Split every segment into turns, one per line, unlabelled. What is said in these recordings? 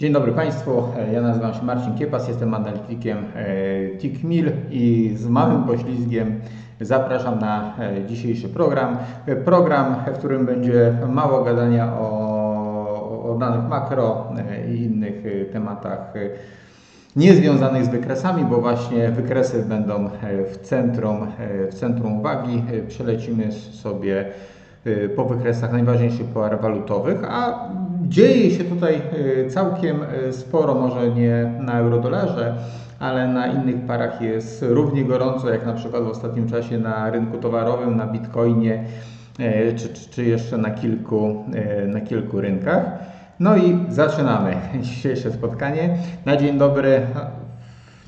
Dzień dobry Państwu, ja nazywam się Marcin Kiepas, jestem analitykiem e, TICMIL i z małym poślizgiem zapraszam na e, dzisiejszy program. E, Program, w którym będzie mało gadania o, o danych makro e, i innych e, tematach e, niezwiązanych z wykresami, bo właśnie wykresy będą e, w centrum, e, w centrum uwagi. E, Przelecimy sobie e, po wykresach najważniejszych par walutowych, a dzieje się tutaj e, całkiem e, sporo, może nie na eurodolarze, ale na innych parach jest równie gorąco, jak na przykład w ostatnim czasie na rynku towarowym, na bitcoinie, e, czy, czy, czy jeszcze na kilku, na kilku rynkach. No i zaczynamy dzisiejsze spotkanie. Na dzień dobry.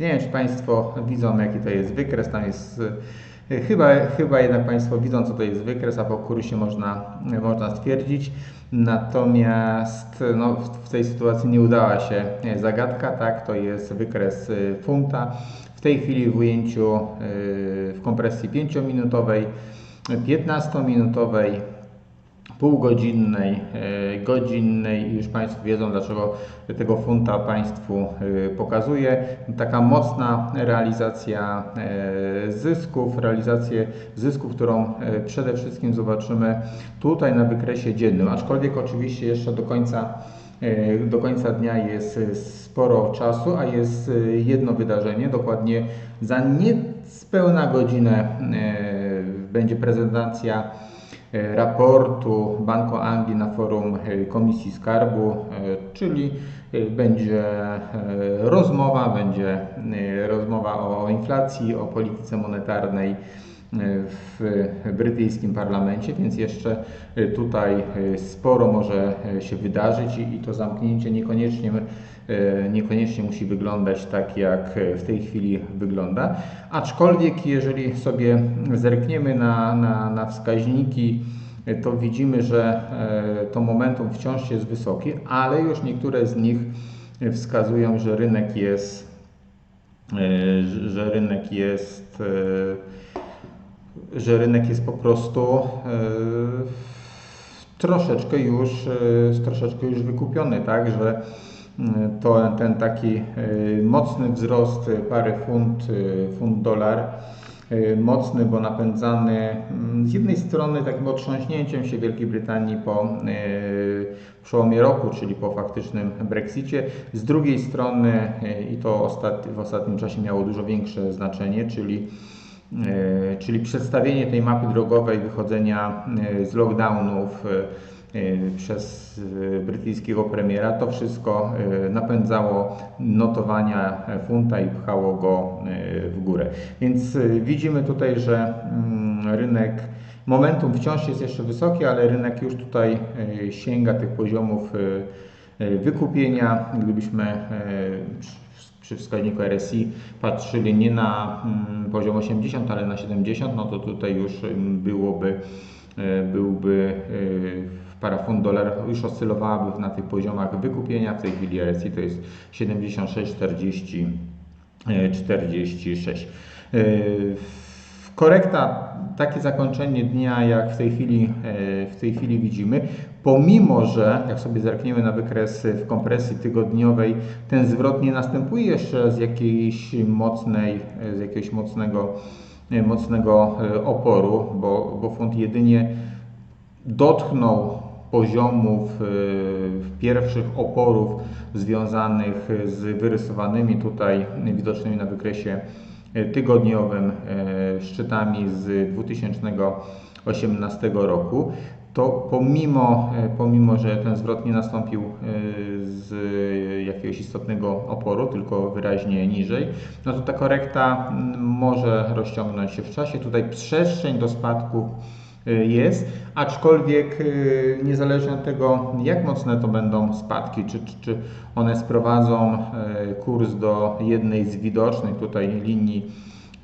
Nie wiem, czy Państwo widzą, jaki to jest wykres. Tam jest chyba, chyba jednak Państwo widzą, co to jest wykres, a po kursie można, można stwierdzić. Natomiast no, w- tej sytuacji nie udała się e, zagadka, tak? To jest wykres e, funta. W tej chwili w ujęciu e, w kompresji 5-minutowej, 15-minutowej, półgodzinnej, e, godzinnej i już Państwo wiedzą, dlaczego tego funta Państwu e, pokazuję. Taka mocna realizacja e, zysków, realizację zysków, którą przede wszystkim zobaczymy tutaj na wykresie dziennym, aczkolwiek oczywiście jeszcze do końca do końca dnia jest sporo czasu, a jest jedno wydarzenie, dokładnie za niespełna godzinę będzie prezentacja raportu Banku Anglii na forum e, Komisji Skarbu, e, czyli e, będzie e, rozmowa, będzie e, rozmowa o inflacji, o polityce monetarnej e, w brytyjskim parlamencie, więc jeszcze e, tutaj e, sporo może e, się wydarzyć i to zamknięcie niekoniecznie, e, niekoniecznie musi wyglądać tak, jak e, w tej chwili wygląda. Aczkolwiek, jeżeli sobie zerkniemy na, na, na wskaźniki, e, to widzimy, że to momentum wciąż jest wysokie, ale już niektóre z nich wskazują, że rynek jest, że rynek jest że rynek jest po prostu troszeczkę już, troszeczkę już wykupiony, tak, że to, ten taki e, mocny wzrost pary funt, e, funt dolar, e, mocny, bo napędzany mm, z jednej strony takim otrząśnięciem się Wielkiej Brytanii po przełomie roku, czyli po faktycznym Brexicie, z drugiej strony i to w ostatnim czasie miało dużo większe znaczenie, czyli czyli przedstawienie tej mapy drogowej wychodzenia z lockdownów przez e, brytyjskiego premiera, to wszystko e, napędzało notowania e, funta i pchało go e, w górę. Więc e, widzimy tutaj, że mm, rynek momentum wciąż jest jeszcze wysoki, ale rynek już tutaj e, sięga tych poziomów e, e, wykupienia. Gdybyśmy e, przy- wskaźniku RSI patrzyli nie na mm, poziom 80, ale na 70, no to tutaj już ym, byłoby, e, byłby e, para funt dolar już oscylowałaby na tych poziomach wykupienia. W tej chwili RSI to jest 76, 40, e, 46. E, Korekta, takie zakończenie dnia, jak w tej chwili, e, w tej chwili widzimy, pomimo że jak sobie zerkniemy na wykres w kompresji tygodniowej, ten zwrot nie następuje jeszcze z jakiejś mocnej, z jakiegoś mocnego, e, mocnego oporu, bo, bo funt jedynie dotknął poziomów e, pierwszych oporów związanych z wyrysowanymi tutaj widocznymi na wykresie e, tygodniowym e, szczytami z 2018 roku, to pomimo, pomimo, że ten zwrot nie nastąpił z jakiegoś istotnego oporu, tylko wyraźnie niżej, no to ta korekta może rozciągnąć się w czasie. Tutaj przestrzeń do spadków y, jest, aczkolwiek y, niezależnie od tego, jak mocne to będą spadki, czy, czy, czy one sprowadzą y, kurs do jednej z widocznych tutaj linii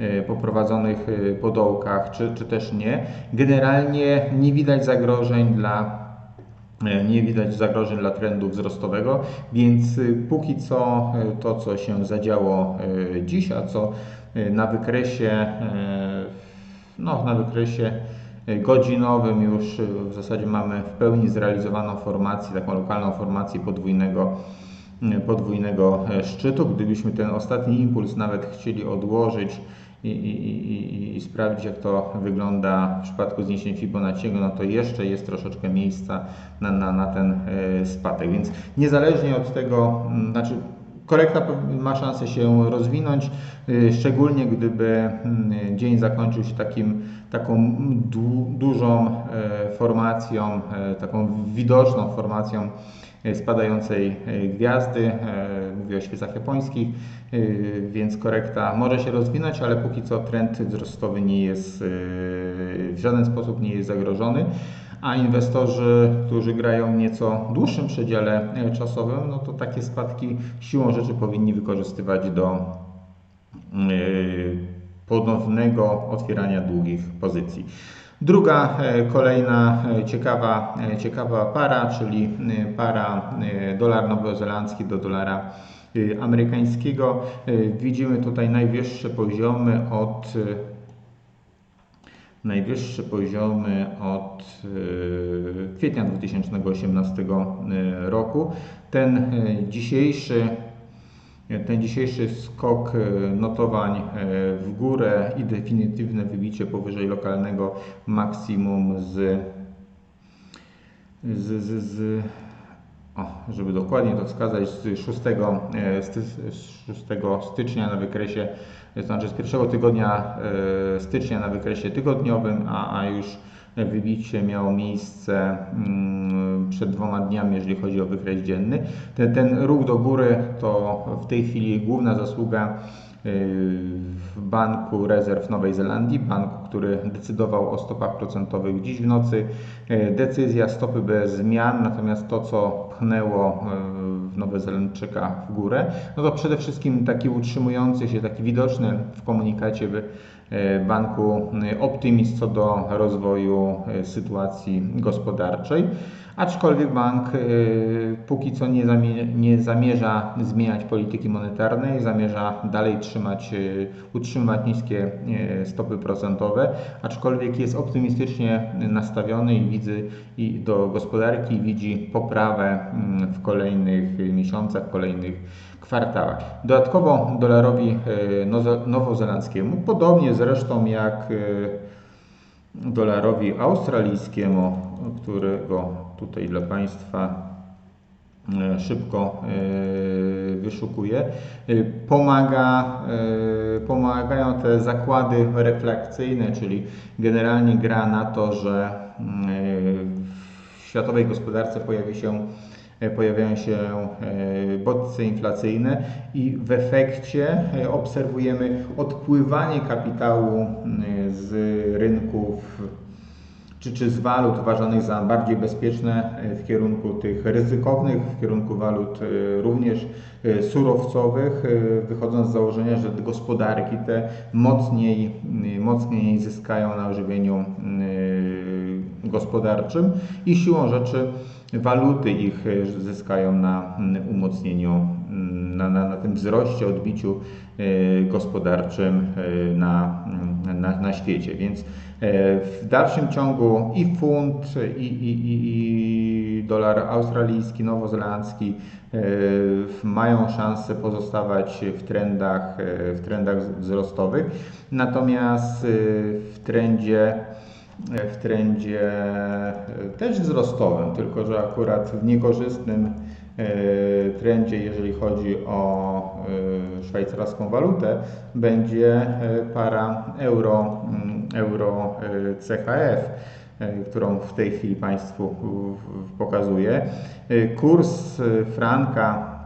y, poprowadzonych y, po dołkach, czy, czy też nie, generalnie nie widać zagrożeń dla nie widać zagrożeń dla trendu wzrostowego, więc y, póki co y, to, co się zadziało y, dziś, a co y, na wykresie, no, na wykresie y, godzinowym już y, w zasadzie mamy w pełni zrealizowaną formację, taką lokalną formację podwójnego podwójnego szczytu. Gdybyśmy ten ostatni impuls nawet chcieli odłożyć i, i, i, i sprawdzić, jak to wygląda w przypadku zniesienia Fibonacciego, no to jeszcze jest troszeczkę miejsca na, na, na ten spadek. Więc niezależnie od tego, znaczy korekta ma szansę się rozwinąć, y, szczególnie gdyby mm, dzień zakończył się takim, taką du, dużą e, formacją, e, taką widoczną formacją e, spadającej gwiazdy, mówię o świecach japońskich, więc korekta może się rozwinąć, ale póki co trend wzrostowy nie jest w żaden sposób nie jest zagrożony a inwestorzy, którzy grają nieco dłuższym przedziale e, czasowym, no to takie spadki siłą rzeczy powinni wykorzystywać do e, ponownego otwierania długich pozycji. Druga e, kolejna ciekawa, ciekawa para, czyli para dolar nowozelandzki do dolara amerykańskiego. Widzimy tutaj najwyższe poziomy od najwyższe poziomy od e, kwietnia 2018 e, roku. Ten e, dzisiejszy ten dzisiejszy skok notowań w górę i definitywne wybicie powyżej lokalnego maksimum z, z, z, z o, żeby dokładnie to wskazać, z 6, z 6 stycznia na wykresie to znaczy z pierwszego tygodnia e, stycznia na wykresie tygodniowym, a, a już wybicie miało miejsce mm, przed dwoma dniami, jeżeli chodzi o wykres dzienny. Ten, ten ruch do góry to w tej chwili główna zasługa Banku Rezerw Nowej Zelandii, banku, który decydował o stopach procentowych dziś w nocy. E, decyzja stopy bez zmian, natomiast to, co pchnęło e, w Nowe Zelandczyka w górę, no to przede wszystkim taki utrzymujący się, taki widoczny w komunikacie banku optymizm co do rozwoju sytuacji gospodarczej aczkolwiek bank y, póki co nie, zamierza zmieniać polityki monetarnej, zamierza dalej trzymać, y, utrzymywać niskie y, stopy procentowe, aczkolwiek jest optymistycznie nastawiony i widzi do gospodarki widzi poprawę mm, w kolejnych miesiącach, w kolejnych kwartałach. Dodatkowo dolarowi nowozelandzkiemu, podobnie zresztą jak dolarowi australijskiemu, którego tutaj dla Państwa e, szybko e, wyszukuję. E, pomaga, pomagają te zakłady refleksyjne, czyli generalnie gra na to, że w światowej gospodarce pojawi się pojawiają się bodźce inflacyjne i w efekcie obserwujemy odpływanie kapitału z rynków czy, czy z walut uważanych za bardziej bezpieczne e, w kierunku tych ryzykownych, w kierunku walut e, również e, surowcowych, wychodząc z założenia, że gospodarki te mocniej, mocniej zyskają na ożywieniu gospodarczym i siłą rzeczy waluty ich zyskają na umocnieniu, na, na, na tym wzroście, odbiciu gospodarczym na, na, na świecie. Więc E, w dalszym ciągu i funt, i, i, i, i dolar australijski, nowozelandzki e, mają szansę pozostawać w trendach, e, w trendach wzrostowych. Natomiast w trendzie w trendzie też wzrostowym, tylko że akurat w niekorzystnym E, trendzie, jeżeli chodzi o e, szwajcarską walutę, będzie e, para euro, mm, euro CHF którą w tej chwili Państwu pokazuję. Kurs franka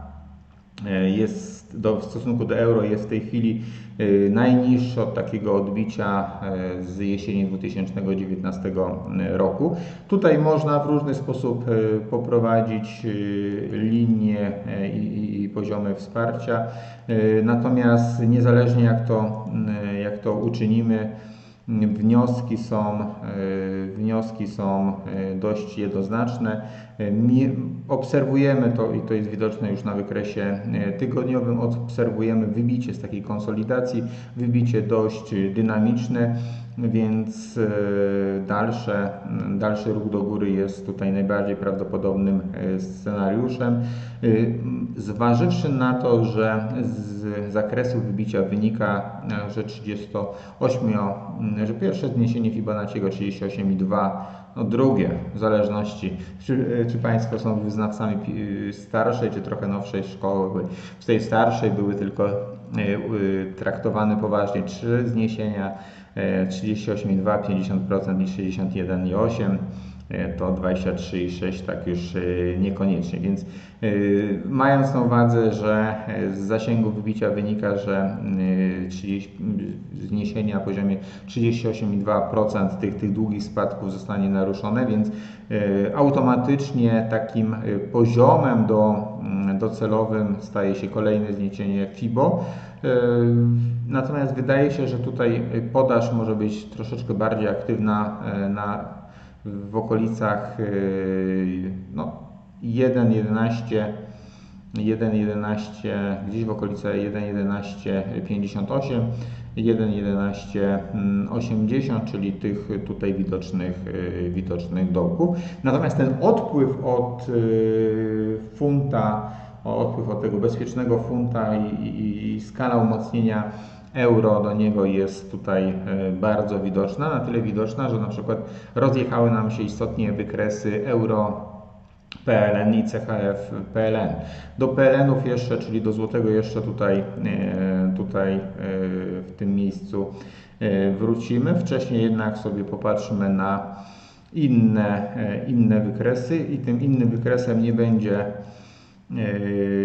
jest do, w stosunku do euro jest w tej chwili Y, najniższy od takiego odbicia y, z jesieni 2019 roku. Tutaj można w różny sposób y, poprowadzić linie i, i poziomy wsparcia, natomiast niezależnie jak to, jak to uczynimy, wnioski są, wnioski są dość jednoznaczne. Obserwujemy to i to jest widoczne już na wykresie e, tygodniowym, obserwujemy wybicie z takiej konsolidacji, wybicie dość dynamiczne więc dalsze, dalszy ruch do góry jest tutaj najbardziej prawdopodobnym scenariuszem. Zważywszy na to, że z zakresu wybicia wynika, że 38, że pierwsze zniesienie Fibonacciego 38,2 no drugie, w zależności, czy, czy Państwo są wyznawcami starszej, czy trochę nowszej szkoły. W tej starszej były tylko e, traktowane poważnie trzy zniesienia, 38,2, 50% i 61,8 to 23,6 tak już niekoniecznie. Więc mając na uwadze, że z zasięgu wybicia wynika, że 30, zniesienie na poziomie 38,2% tych, tych długich spadków zostanie naruszone, więc automatycznie takim poziomem do, docelowym staje się kolejne zniesienie FIBO. Natomiast wydaje się, że tutaj podaż może być troszeczkę bardziej aktywna na w okolicach y, no, 1,11 1,11 gdzieś w okolicach 1,1158 1,1180, czyli tych tutaj widocznych, y, widocznych dołków. Natomiast ten odpływ od y, funta, odpływ od tego bezpiecznego funta i, i, i skala umocnienia euro do niego jest tutaj e, bardzo widoczna, na tyle widoczna, że na przykład rozjechały nam się istotnie wykresy euro PLN i CHF PLN. Do PLN-ów jeszcze, czyli do złotego jeszcze tutaj, e, tutaj e, w tym miejscu wrócimy. Wcześniej jednak sobie popatrzmy na inne, inne wykresy i tym innym wykresem nie będzie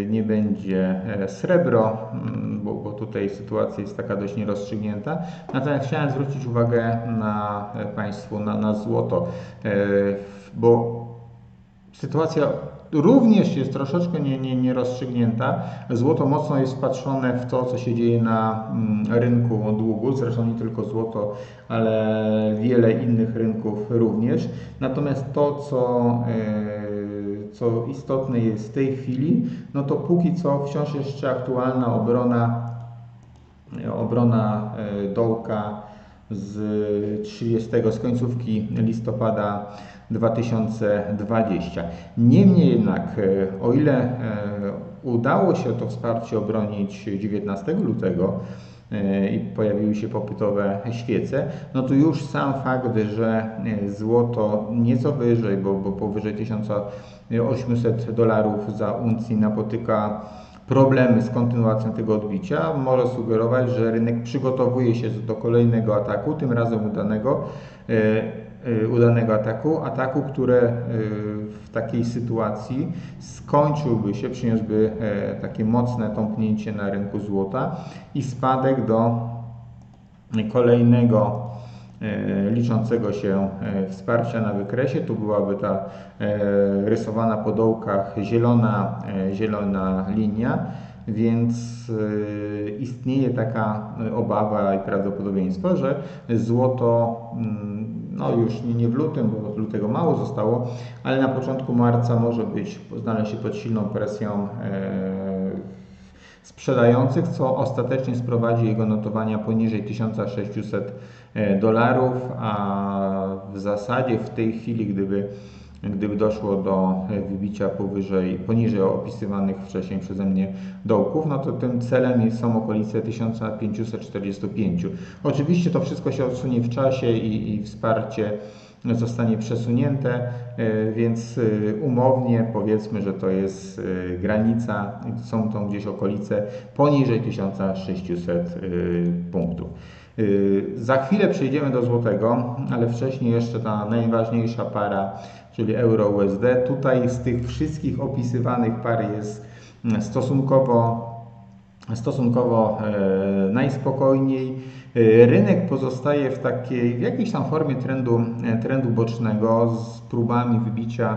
nie będzie e, srebro, bo, bo, tutaj sytuacja jest taka dość nierozstrzygnięta. Natomiast chciałem zwrócić uwagę na e, Państwu na, na złoto, bo sytuacja również jest troszeczkę nie, nie, nierozstrzygnięta. Złoto mocno jest wpatrzone w to, co się dzieje na mm, rynku długu, zresztą nie tylko złoto, ale wiele innych rynków również. Natomiast to, co co istotne jest w tej chwili, no to póki co wciąż jeszcze aktualna obrona, obrona e, dołka z 30, z końcówki listopada 2020. Niemniej jednak, e, o ile e, udało się to wsparcie obronić 19 lutego, i pojawiły się popytowe świece, no to już sam fakt, że złoto nieco wyżej, bo, bo powyżej 1000 800 dolarów za uncję napotyka problemy z kontynuacją tego odbicia, może sugerować, że rynek przygotowuje się do kolejnego ataku, tym razem udanego, e, e, udanego ataku, ataku, które e, w takiej sytuacji skończyłby się, przyniósłby takie mocne tąpnięcie na rynku złota i spadek do kolejnego E, liczącego się e, wsparcia na wykresie. Tu byłaby ta e, rysowana po dołkach zielona, zielona linia, więc istnieje taka obawa i prawdopodobieństwo, że złoto mm, no już nie w lutym, bo lutego mało zostało, ale na początku marca może być, znaleźć się pod silną presją sprzedających, co ostatecznie sprowadzi jego notowania poniżej 1600 e, dolarów, a w zasadzie w tej chwili, gdyby, gdyby doszło do e, wybicia powyżej, poniżej opisywanych wcześniej przeze mnie dołków, no to tym celem są okolice 1545. Oczywiście to wszystko się odsunie w czasie i, i wsparcie zostanie przesunięte, e, więc e, umownie powiedzmy, że to jest granica, są to gdzieś okolice poniżej 1600 punktów. Za chwilę przejdziemy do złotego, ale wcześniej jeszcze ta najważniejsza para, czyli euro-USD. Tutaj z tych wszystkich opisywanych par jest stosunkowo, stosunkowo najspokojniej. E, rynek pozostaje w takiej, w jakiejś tam formie trendu, e, trendu bocznego z próbami wybicia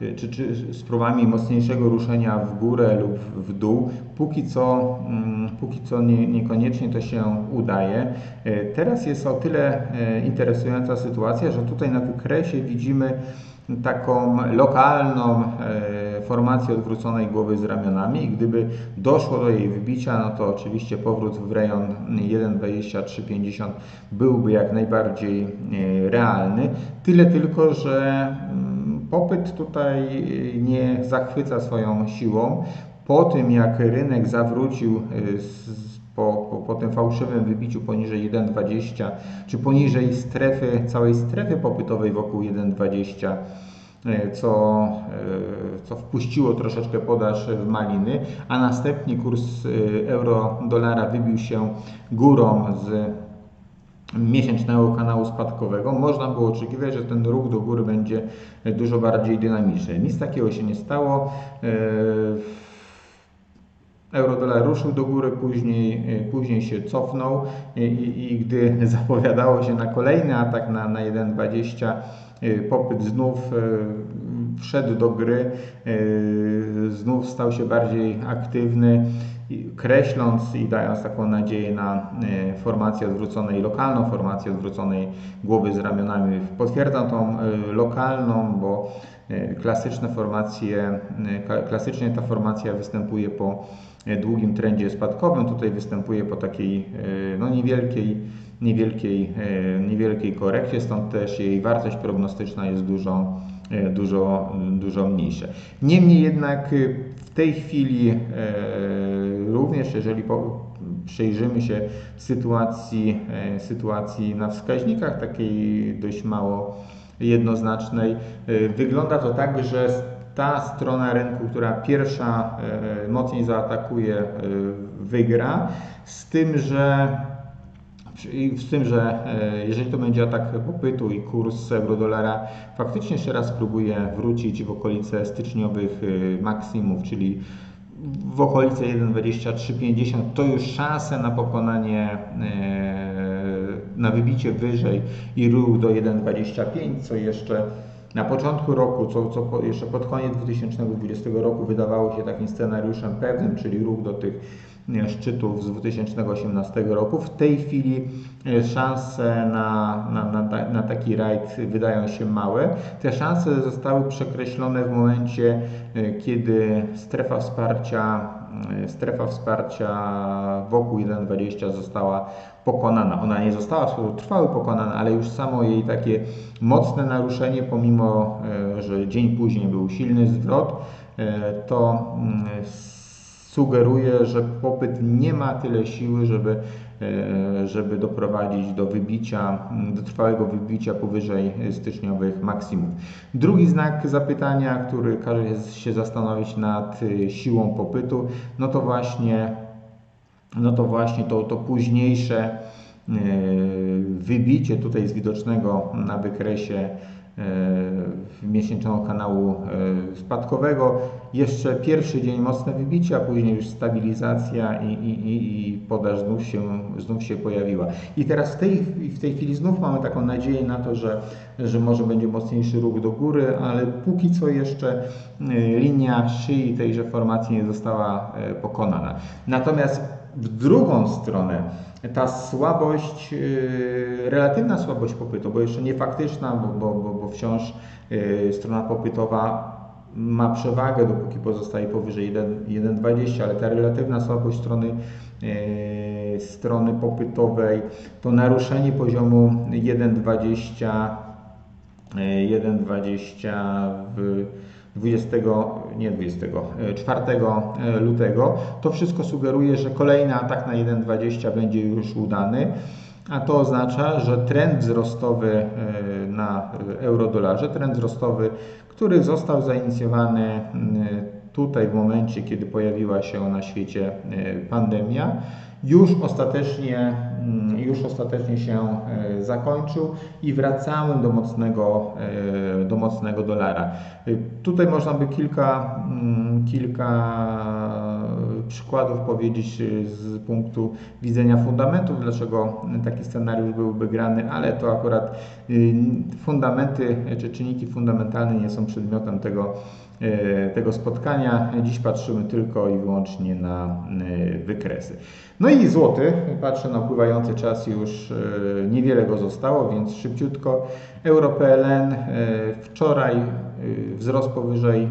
e, czy, czy z próbami mocniejszego ruszenia w górę lub w dół. Póki co, mm, póki co nie, niekoniecznie to się udaje. Teraz jest o tyle interesująca sytuacja, że tutaj na wykresie widzimy taką lokalną formacji odwróconej głowy z ramionami i gdyby doszło do jej wybicia, no to oczywiście powrót w rejon 1,2350 byłby jak najbardziej realny. Tyle tylko, że mm, popyt tutaj nie zachwyca swoją siłą. Po tym jak rynek zawrócił z po, tym fałszywym wybiciu poniżej 1,20 czy poniżej strefy, całej strefy popytowej wokół 1,20 e, co, e, co wpuściło troszeczkę podaż w maliny, a następnie kurs e, euro-dolara wybił się górą z miesięcznego kanału spadkowego, można było oczekiwać, że ten ruch do góry będzie dużo bardziej dynamiczny. Nic takiego się nie stało. Euro-dolar ruszył do góry, później, e, później się cofnął i, i, i gdy zapowiadało się na kolejny atak na, na 1,20 e, popyt znów wszedł do gry, znów stał się bardziej aktywny, kreśląc i dając taką nadzieję na formację odwróconej, lokalną formację odwróconej głowy z ramionami. Potwierdzam tą lokalną, bo klasyczne formacje, klasycznie ta formacja występuje po E, długim trendzie spadkowym. Tutaj występuje po takiej e, no, niewielkiej, niewielkiej, e, niewielkiej korekcie, stąd też jej wartość prognostyczna jest dużo, dużo, dużo mniejsza. Niemniej jednak w tej chwili również, jeżeli przyjrzymy się sytuacji, sytuacji na wskaźnikach takiej dość mało jednoznacznej, wygląda to tak, że ta strona rynku, która pierwsza e, mocniej zaatakuje, e, wygra, z tym, że z tym, że jeżeli to będzie atak popytu i kurs euro-dolara faktycznie jeszcze raz próbuje wrócić w okolice styczniowych maksimów, czyli w okolice 1,2350, to już szanse na pokonanie, na wybicie wyżej i ruch do 1,25, co jeszcze na początku roku, co, co jeszcze pod koniec 2020 roku wydawało się takim scenariuszem pewnym, czyli ruch do tych szczytów z 2018 roku. W tej chwili e, szanse na, na, na, na taki rajd wydają się małe. Te szanse zostały przekreślone w momencie, e, kiedy strefa wsparcia, e, strefa wsparcia wokół 1,20 została pokonana. Ona nie została trwały pokonana, ale już samo jej takie mocne naruszenie, pomimo że dzień później był silny zwrot, to mm, sugeruje, że popyt nie ma tyle siły, żeby, e, żeby doprowadzić do wybicia, do trwałego wybicia powyżej styczniowych maksimów. Drugi znak zapytania, który każe się zastanowić nad e, siłą popytu, no to właśnie, no to, właśnie to, to późniejsze e, wybicie tutaj z widocznego na wykresie miesięcznego kanału e, spadkowego. Jeszcze pierwszy dzień mocne wybicia, później już stabilizacja i, i, i podaż znów się, znów się pojawiła. I teraz w tej, w tej chwili znów mamy taką nadzieję na to, że, że może będzie mocniejszy ruch do góry, ale póki co jeszcze e, linia szyi tejże formacji nie została e, pokonana. Natomiast w drugą stronę. Ta słabość, relatywna słabość popytu, bo jeszcze nie faktyczna, bo, bo, bo wciąż Y, strona popytowa ma przewagę, dopóki pozostaje powyżej 1,20, ale ta relatywna słabość strony, y, strony popytowej to naruszenie poziomu 1,20 1,20 y, w 20, nie 24 lutego. To wszystko sugeruje, że kolejny atak na 1,20 będzie już udany a to oznacza, że trend wzrostowy e, na euro-dolarze, trend wzrostowy, który został zainicjowany tutaj w momencie, kiedy pojawiła się na świecie e, pandemia, już ostatecznie, już ostatecznie się e, zakończył i wracamy do mocnego, do mocnego dolara. Tutaj można by kilka, kilka przykładów powiedzieć z punktu widzenia fundamentów, dlaczego taki scenariusz byłby grany, ale to akurat fundamenty czy czynniki fundamentalne nie są przedmiotem tego, tego spotkania. Dziś patrzymy tylko i wyłącznie na wykresy. No i złoty, patrzę na upływający czas, już niewiele go zostało, więc szybciutko. EuroPLN wczoraj wzrost powyżej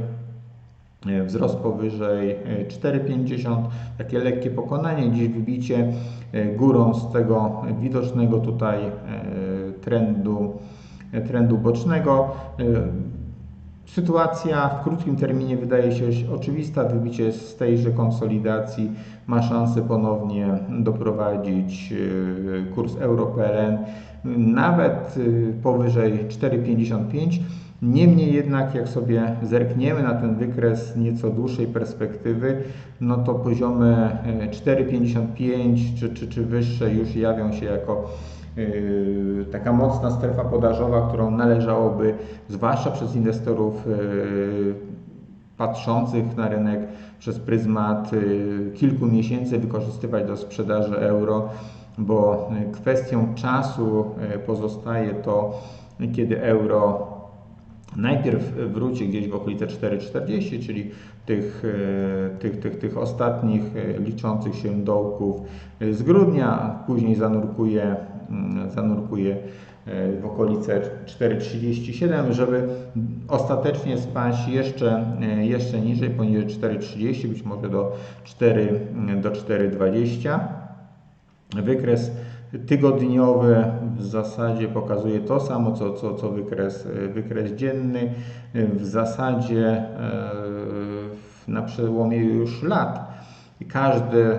e, wzrost powyżej 4,50, takie lekkie pokonanie, gdzieś wybicie górą z tego widocznego tutaj trendu, trendu bocznego. Sytuacja w krótkim terminie wydaje się oczywista. Wybicie z tejże konsolidacji ma szansę ponownie doprowadzić e, kurs euro-PLN nawet e, powyżej 4,55. Niemniej jednak, jak sobie zerkniemy na ten wykres nieco dłuższej perspektywy, no to poziomy 4,55 e, czy, czy, czy wyższe już jawią się jako taka mocna strefa podażowa, którą należałoby, zwłaszcza przez inwestorów yy, patrzących na rynek przez pryzmat yy, kilku miesięcy wykorzystywać do sprzedaży euro, bo kwestią czasu pozostaje to, kiedy euro najpierw wróci gdzieś w okolice 4,40, czyli tych, tych, tych, tych ostatnich liczących się dołków z grudnia, później zanurkuje zanurkuje e, w okolice 4,37, żeby ostatecznie spaść jeszcze, e, jeszcze niżej, poniżej 4,30, być może do 4, do 4,20. Wykres tygodniowy w zasadzie pokazuje to samo, co, co, co wykres, wykres dzienny. W zasadzie na przełomie już lat każdy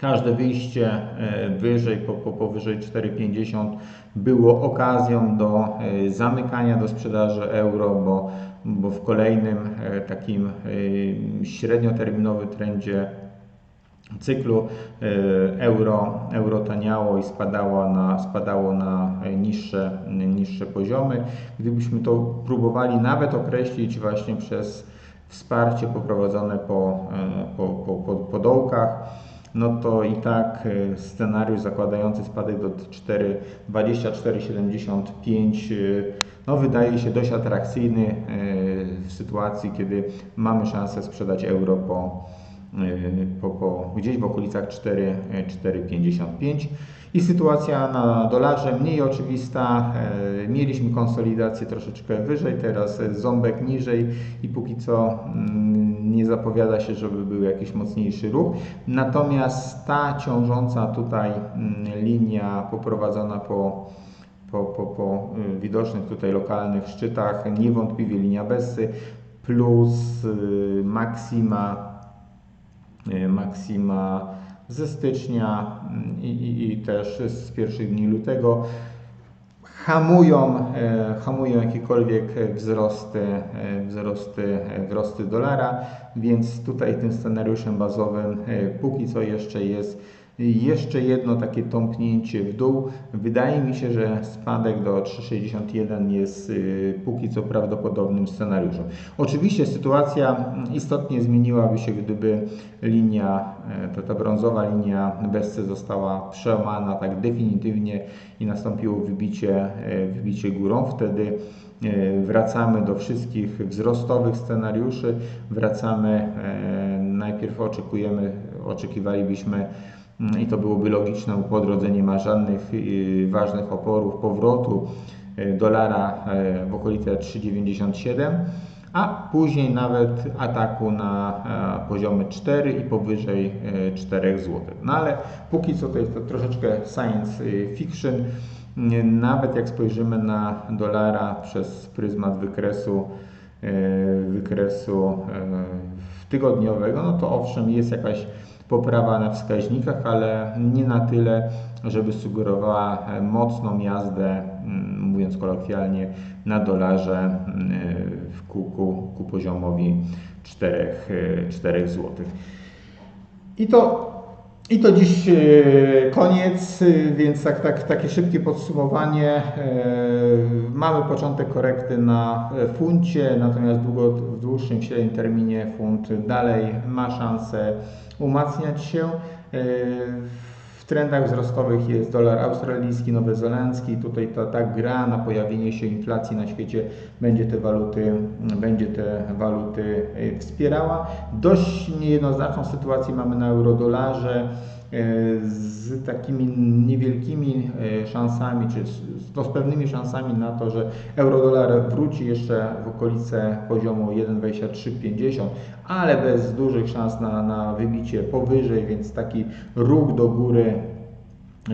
Każde wyjście e, wyżej, po, po, powyżej 4,50 było okazją do e, zamykania do sprzedaży euro, bo, bo w kolejnym e, takim średnioterminowym trendzie cyklu euro, euro taniało i spadało na, spadało na niższe, niższe poziomy. Gdybyśmy to próbowali nawet określić właśnie przez wsparcie poprowadzone po, po, po, po, po dołkach, no to i tak e, scenariusz zakładający spadek do 4,24,75 e, no wydaje się dość atrakcyjny e, w sytuacji, kiedy mamy szansę sprzedać euro po, po, po gdzieś w okolicach 4,55. I sytuacja na dolarze mniej oczywista. Mieliśmy konsolidację troszeczkę wyżej, teraz ząbek niżej i póki co mm, nie zapowiada się, żeby był jakiś mocniejszy ruch. Natomiast ta ciążąca tutaj mm, linia poprowadzona po po, po, po y, widocznych tutaj lokalnych szczytach, niewątpliwie linia Bessy plus y, maksima, y, maksima ze stycznia mm, i, i, i też z pierwszych dni lutego hamują, e, hamują jakiekolwiek wzrosty, e, wzrosty, e, wzrosty dolara, więc tutaj tym scenariuszem bazowym póki co jeszcze jest jeszcze jedno takie tąpnięcie w dół. Wydaje mi się, że spadek do 3,61 jest y, póki co prawdopodobnym scenariuszem. Oczywiście sytuacja istotnie zmieniłaby się, gdyby linia, e, ta, ta brązowa linia Bessy została przełamana tak definitywnie i nastąpiło wybicie, e, wybicie górą. Wtedy e, wracamy do wszystkich wzrostowych scenariuszy, wracamy, najpierw oczekujemy, oczekiwalibyśmy i to byłoby logiczne, po drodze nie ma żadnych y, ważnych oporów powrotu y, dolara y, w okolice 3,97 a później nawet ataku na poziomy 4 i powyżej 4 zł. No ale póki co to jest to troszeczkę science fiction. Nawet jak spojrzymy na dolara przez pryzmat wykresu, wykresu tygodniowego, no to owszem jest jakaś poprawa na wskaźnikach, ale nie na tyle, żeby sugerowała mocną jazdę, mówiąc kolokwialnie, na dolarze mm, w ku, ku, ku poziomowi 4, 4 zł. I to, I to dziś e, koniec, więc tak, tak, takie szybkie podsumowanie. E, mamy początek korekty na funcie, natomiast długo, w dłuższym średnim terminie funt dalej ma szansę umacniać się. Trendach wzrostowych jest dolar australijski, nowozelandzki. Tutaj ta, ta gra na pojawienie się inflacji na świecie będzie te waluty, będzie te waluty e, wspierała. Dość niejednoznaczną sytuację mamy na eurodolarze. z takimi niewielkimi e, szansami, czy no, z pewnymi szansami na to, że euro-dolar wróci jeszcze w okolice poziomu 1,2350, ale bez dużych szans na, na wybicie powyżej, więc taki ruch do góry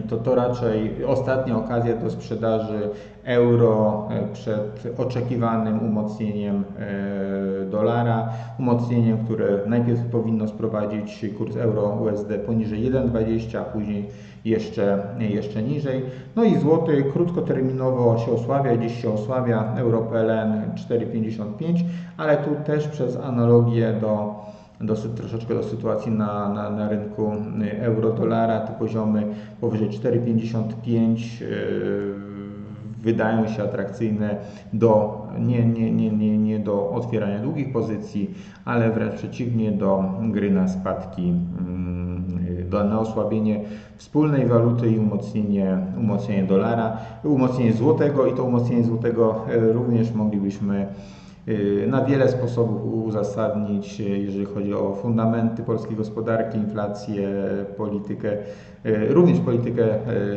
to, to raczej ostatnia okazja do sprzedaży euro e, przed oczekiwanym umocnieniem e, dolara, umocnieniem, które najpierw powinno sprowadzić kurs euro-USD poniżej 1,20, a później jeszcze, jeszcze niżej. No i złoty krótkoterminowo się osłabia, dziś się osłabia, euro PLN 4,55, ale tu też przez analogię do dosyć troszeczkę do sytuacji na, na, na rynku euro-dolara. Te poziomy powyżej 4,55 yy, wydają się atrakcyjne do, nie, nie, nie, nie, nie do otwierania długich pozycji, ale wręcz przeciwnie do gry na spadki, yy, do, na osłabienie wspólnej waluty i umocnienie, umocnienie dolara, umocnienie złotego i to umocnienie złotego yy, również moglibyśmy y, na wiele sposobów uzasadnić, y, jeżeli chodzi o fundamenty polskiej gospodarki, inflację, politykę, y, również politykę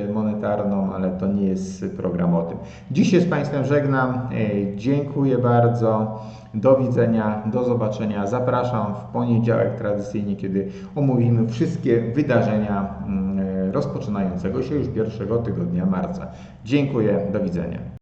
y, monetarną, ale to nie jest program o tym. Dziś się z Państwem żegnam. Y, Dziękuję bardzo. Do widzenia, do zobaczenia. Zapraszam w poniedziałek tradycyjnie, kiedy omówimy wszystkie wydarzenia mm, rozpoczynającego się już pierwszego tygodnia marca. Dziękuję, do widzenia.